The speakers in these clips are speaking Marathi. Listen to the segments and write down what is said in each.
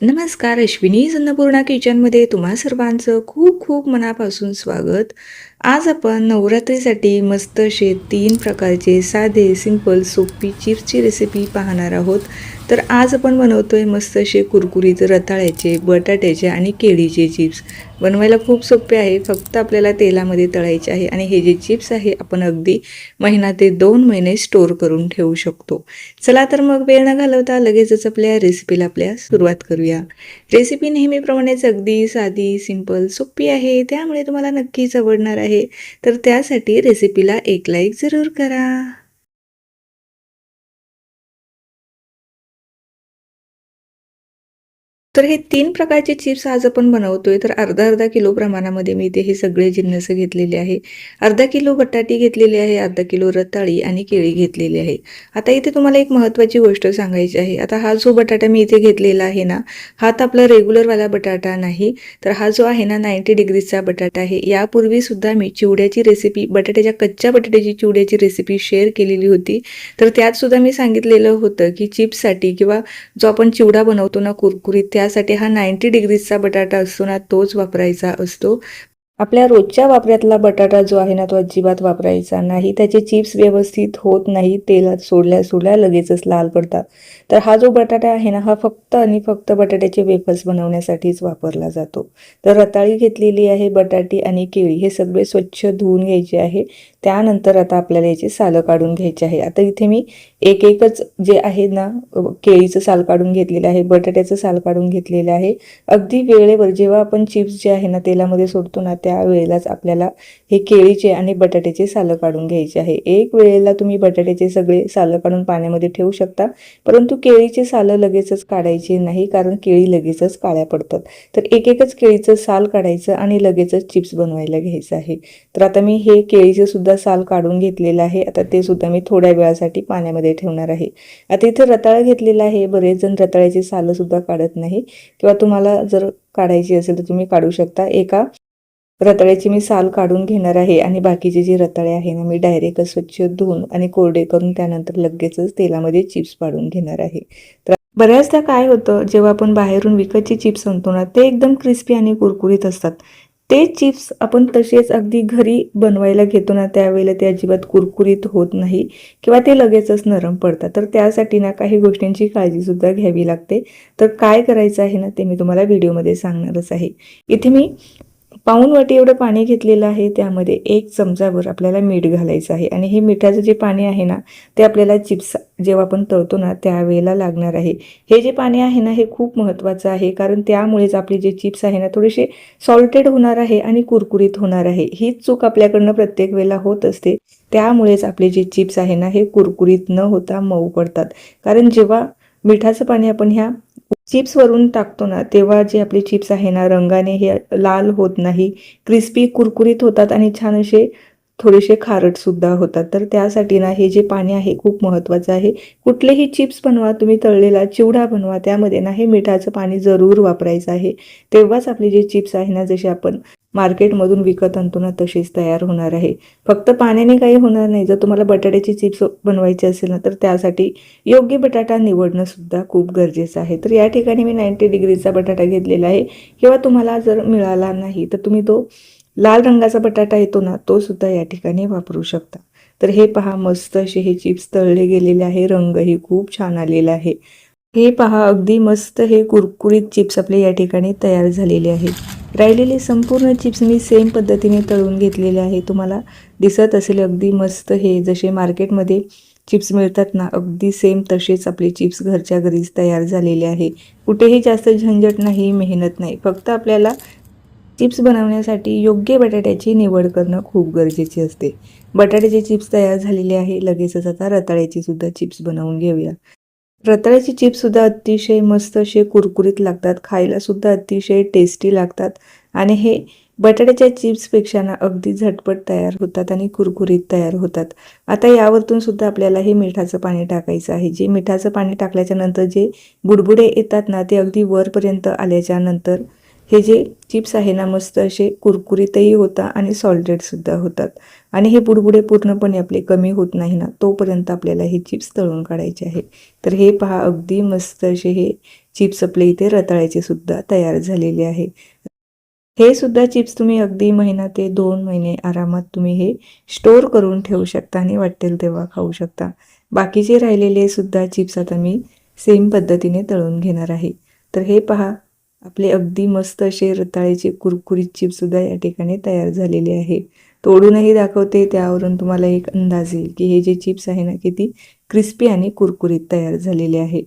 नमस्कार अश्विनी अन्नपूर्णा किचनमध्ये तुम्हा सर्वांचं खूप खूप मनापासून स्वागत. आज आपण नवरात्रीसाठी मस्त असे तीन प्रकारचे साधे सिंपल सोपी चिप्सची रेसिपी पाहणार आहोत. तर आज आपण आहे मस्त असे कुरकुरीत रताळ्याचे बटाट्याचे आणि केळीचे चिप्स. बनवायला खूप सोपे आहे फक्त आपल्याला तेलामध्ये तळायचे आहे आणि हे जे चिप्स आहे आपण अगदी महिना ते दोन महिने स्टोअर करून ठेवू शकतो. चला तर मग वेळ न घालवता लगेचच आपल्या रेसिपीला आपल्या सुरुवात करूया. रेसिपी नेहमीप्रमाणेच अगदी साधी सिंपल सोपी आहे. त्यामुळे तुम्हाला नक्कीच आवडणार आहे. तर त्यासाठी रेसिपीला एक लाईक जरूर करा. तर हे तीन प्रकारचे चिप्स आज आपण बनवतोय. तर अर्धा अर्धा किलो प्रमाणामध्ये मी ते हे सगळे जिन्नस घेतलेले आहे. अर्धा किलो बटाटी घेतलेली आहे अर्धा किलो रताळी आणि केळी घेतलेली आहे. आता इथे तुम्हाला एक महत्त्वाची गोष्ट सांगायची आहे. आता हा जो बटाटा मी इथे घेतलेला आहे ना हा तर आपला रेग्युलरवाला बटाटा नाही. तर हा जो आहे ना नाईन्टी डिग्रीजचा बटाटा आहे. यापूर्वी सुद्धा मी चिवड्याची रेसिपी बटाट्याच्या कच्च्या बटाट्याची चिवड्याची रेसिपी शेअर केलेली होती. तर त्यात सुद्धा मी सांगितलेलं होतं की चिप्ससाठी किंवा जो आपण चिवडा बनवतो ना कुरकुरीत त्यासाठी हा नाईन्टी डिग्रीजचा बटाटा असतो ना तोच वापरायचा असतो. आपल्या रोजच्या वापरातला बटाटा जो आहे ना तो अजिबात वापरायचा नाही. त्याचे चिप्स व्यवस्थित होत नाही तेलात सोडल्या सोडल्या लगेचच लाल पडतात. तर हा जो बटाटा आहे ना हा फक्त आणि फक्त बटाट्याचे वेफर्स बनवण्यासाठीच वापरला जातो. तर रताळी घेतलेली आहे बटाटी आणि केळी. हे सगळे स्वच्छ धुवून घ्यायचे आहे. त्यानंतर आता आपल्याला याची सालं काढून घ्यायची आहे. आता इथे मी एक एकच जे आहे ना केळीचं साल काढून घेतलेलं आहे बटाट्याचं साल काढून घेतलेलं आहे. अगदी वेळेवर जेव्हा आपण चिप्स जे आहे ना तेलामध्ये सोडतो ना त्या वेळेलाच आपल्याला हे केळीचे आणि बटाट्याचे सालं काढून घ्यायचे आहे. एक वेळेला तुम्ही बटाट्याचे सगळे सालं काढून पाण्यामध्ये ठेवू शकता परंतु केळीचे सालं लगेचच काढायचे नाही कारण केळी लगेचच काळ्या पडतात. तर एक एकच केळीचं साल काढायचं आणि लगेचच चिप्स बनवायला घ्यायचं आहे. तर आता मी हे केळीचे सुद्धा साल काढून घेतलेलं आहे. आता ते सुद्धा मी थोड्या वेळासाठी पाण्यामध्ये ठेवणार आहे. आता इथे रताळ घेतलेलं आहे. बरेच जण रताळ्याची सालं सुद्धा काढत नाही. किंवा तुम्हाला जर काढायची असेल तर तुम्ही काढू शकता. एका रताळ्याची मी साल काढून घेणार आहे आणि बाकीचे जे रताळे आहे ना मी डायरेक्ट स्वच्छ धुवून आणि कोरडे करून त्यानंतर लगेचच तेलामध्ये चिप्स पाडून घेणार आहे. तर बऱ्याचदा काय होतं जेव्हा आपण बाहेरून विकतचे चिप्स आणतो ना ते एकदम क्रिस्पी आणि कुरकुरीत असतात. ते चिप्स आपण तसेच अगदी घरी बनवायला घेतो ना त्यावेळेला ते अजिबात कुरकुरीत होत नाही किंवा ते लगेचच नरम पडतात. तर त्यासाठी ना काही गोष्टींची काळजीसुद्धा घ्यावी लागते. तर काय करायचं आहे ना ते मी तुम्हाला व्हिडिओमध्ये सांगणारच आहे. इथे मी पाऊन वाटी एवढं पाणी घेतलेलं आहे त्यामध्ये एक चमचाभर आपल्याला मीठ घालायचं आहे. आणि हे मिठाचं जे पाणी आहे ना ते आपल्याला चिप्स जेव्हा आपण तळतो ना त्यावेळेला लागणार आहे. हे जे पाणी आहे ना हे खूप महत्त्वाचं आहे कारण त्यामुळेच आपले जे चिप्स आहे ना थोडेसे सॉल्टेड होणार आहे आणि कुरकुरीत होणार आहे. हीच चूक आपल्याकडनं प्रत्येक वेळेला होत असते. त्यामुळेच आपले जे चिप्स आहे ना हे कुरकुरीत न होता मऊ पडतात. कारण जेव्हा मिठाचं पाणी आपण ह्या चिप्स वरून टाकतो ना तेव्हा जे आपले चिप्स आहे ना रंगाने हे लाल होत नाही क्रिस्पी कुरकुरीत होतात आणि छान असे थोडेसे खारट सुद्धा होतात. तर त्यासाठी ना हे जे पाणी आहे खूप महत्त्वाचं आहे. कुठलेही चिप्स बनवा तुम्ही तळलेला चिवडा बनवा त्यामध्ये ना हे मिठाचं पाणी जरूर वापरायचं आहे. तेव्हाच आपले जे चिप्स आहे ना जसे आपण मार्केटमधून विकत आणतो ना तसेच तयार होणार आहे. फक्त पाण्याने काही होणार नाही. जर तुम्हाला बटाट्याची चिप्स बनवायची असेल ना तर त्यासाठी योग्य बटाटा निवडणं सुद्धा खूप गरजेचं आहे. तर या ठिकाणी मी नाईन्टी डिग्रीचा बटाटा घेतलेला आहे. किंवा तुम्हाला जर मिळाला नाही तर तुम्ही तो लाल रंगाचा बटाटा येतो ना तो सुद्धा या ठिकाणी वापरू शकता. तर हे पहा मस्त असे हे चिप्स तळले गेलेले आहे. रंगही खूप छान आलेला आहे. हे पहा अगदी मस्त हे कुरकुरीत चिप्स आपले या ठिकाणी तयार झालेले आहेत. राहिलेले संपूर्ण चिप्स मी सेम पद्धतीने तळून घेतलेले आहे. तुम्हाला दिसत असेल अगदी मस्त हे जसे मार्केटमध्ये चिप्स मिळतात ना अगदी सेम तसेच आपले चिप्स घरच्या घरीच तयार झालेले आहे. कुठेही जास्त झंझट नाही मेहनत नाही. फक्त आपल्याला चिप्स बनवण्यासाठी योग्य बटाट्याची निवड करणं खूप गरजेचे असते. बटाट्याचे चिप्स तयार झालेले आहे. लगेचच आता रताळ्याची सुद्धा चिप्स बनवून घेऊया. रताळ्याचे चिप्ससुद्धा अतिशय मस्त असे कुरकुरीत लागतात. खायलासुद्धा अतिशय टेस्टी लागतात. आणि हे बटाट्याच्या चिप्सपेक्षा ना अगदी झटपट तयार होतात आणि कुरकुरीत तयार होतात. आता यावरतून सुद्धा आपल्याला हे मिठाचं पाणी टाकायचं आहे. जे मिठाचं पाणी टाकल्याच्या नंतर जे बुडबुडे येतात ना ते अगदी वरपर्यंत आल्याच्यानंतर हे जे चिप्स आहे ना मस्त असे कुरकुरीतही होतात आणि सॉल्टेडसुद्धा होतात. आणि हे बुडबुडे पूर्णपणे आपले कमी होत नाही ना तोपर्यंत आपल्याला हे चिप्स तळून काढायचे आहे तर हे पहा अगदी मस्त असे हे चिप्स आपले इथे रताळ्याचे सुद्धा तयार झालेले आहे. हे सुद्धा चिप्स तुम्ही अगदी महिना ते दोन महिने आरामात तुम्ही हे स्टोअर करून ठेवू शकता आणि वाटेल तेव्हा खाऊ शकता. बाकीचे राहिलेले सुद्धा चिप्स आता मी सेम पद्धतीने तळून घेणार आहे. तर हे पहा आपले अगदी मस्त असे रताळ्याचे कुरकुरीत चिप्ससुद्धा या ठिकाणी तयार झालेले आहे. तोडूनही दाखवते त्यावरून तुम्हाला एक अंदाज येईल की हे जे चिप्स आहे ना किती क्रिस्पी आणि कुरकुरीत तयार झालेले आहे.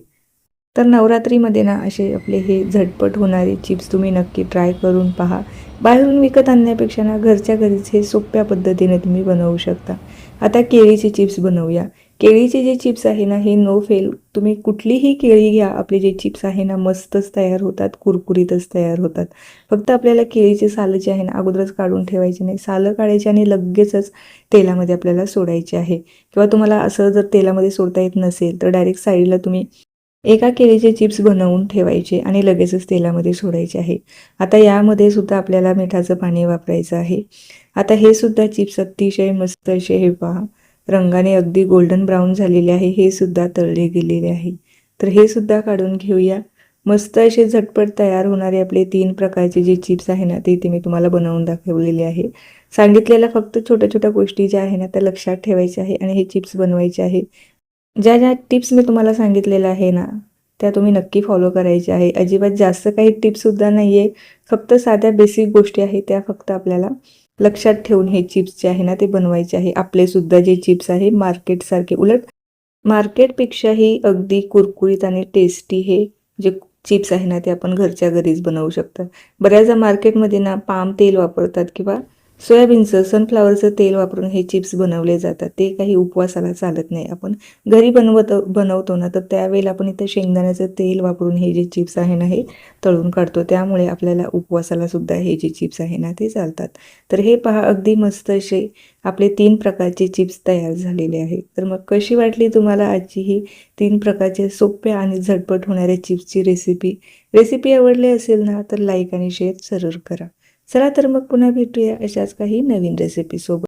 तर नवरात्रीमध्ये ना असे आपले हे झटपट होणारे चिप्स तुम्ही नक्की ट्राय करून पहा. बाहेरून विकत आणण्यापेक्षा ना घरच्या घरीच हे सोप्या पद्धतीने तुम्ही बनवू शकता. आता केळीचे चिप्स बनवूया. केळीचे जे चिप्स आहे ना हे नो फेल तुम्ही कुठलीही केळी घ्या आपले जे चिप्स आहे ना मस्तच तयार होतात कुरकुरीतच तयार होतात. फक्त आपल्याला केळीचे सालं जे आहे ना अगोदरच काढून ठेवायचे नाही. सालं काढायचे आणि लगेचच तेलामध्ये आपल्याला सोडायचे आहे. किंवा तुम्हाला असं जर तेलामध्ये सोडता येत नसेल तर डायरेक्ट साईडला तुम्ही एका केळीचे चिप्स बनवून ठेवायचे आणि लगेचच तेलामध्ये सोडायचे आहे. आता यामध्ये सुद्धा आपल्याला मिठाचं पाणी वापरायचं आहे. आता हे सुद्धा चिप्स अतिशय मस्त असे हे पहा. रंगाने अगदी गोल्डन ब्राऊन झालेले आहे हे सुद्धा तळले गेलेले आहे. तर हे सुद्धा काढून घेऊया. मस्त असे झटपट तयार होणारे आपले तीन प्रकारचे जे चिप्स आहे ना ते इथे मी तुम्हाला बनवून दाखवलेले आहे. सांगितलेल्या फक्त छोट्या छोट्या गोष्टी ज्या आहे ना त्या लक्षात ठेवायच्या आहे आणि हे चिप्स बनवायचे आहे. ज्या ज्या टिप्स मी तुम्हाला सांगितलेल्या आहे ना त्या तुम्ही नक्की फॉलो करायच्या आहे. अजिबात जास्त काही टिप्ससुद्धा नाही आहे फक्त साध्या बेसिक गोष्टी आहेत त्या फक्त आपल्याला लक्षात ठेवून हे चिप्स जे आहे ना ते बनवायचे आहे. आपले सुद्धा जे चिप्स आहे मार्केटसारखे उलट मार्केटपेक्षाही अगदी कुरकुरीत आणि टेस्टी हे जे चिप्स आहे ना ते आपण घरच्या घरीच बनवू शकतो. बऱ्याचदा मार्केटमध्ये ना पाम तेल वापरतात किंवा सोयाबीनचं सनफ्लावरचं तेल वापरून हे चिप्स बनवले जातात. ते काही उपवासाला चालत नाही. आपण घरी बनवत बनवतो ना तर त्यावेळेला आपण इथं शेंगदाण्याचं तेल वापरून हे जे चिप्स आहे ना हे तळून काढतो. त्यामुळे आपल्याला उपवासाला सुद्धा हे जे चिप्स आहे ना ते चालतात. तर हे पहा अगदी मस्त असे आपले तीन प्रकारचे चिप्स तयार झालेले आहेत. तर मग कशी वाटली तुम्हाला आजची ही तीन प्रकारचे सोप्या आणि झटपट होणाऱ्या चिप्सची रेसिपी रेसिपी आवडली असेल ना तर लाईक आणि शेअर जरूर करा. चला तर मग पुन्हा भेटूया अशाच काही नवीन रेसिपीसोबत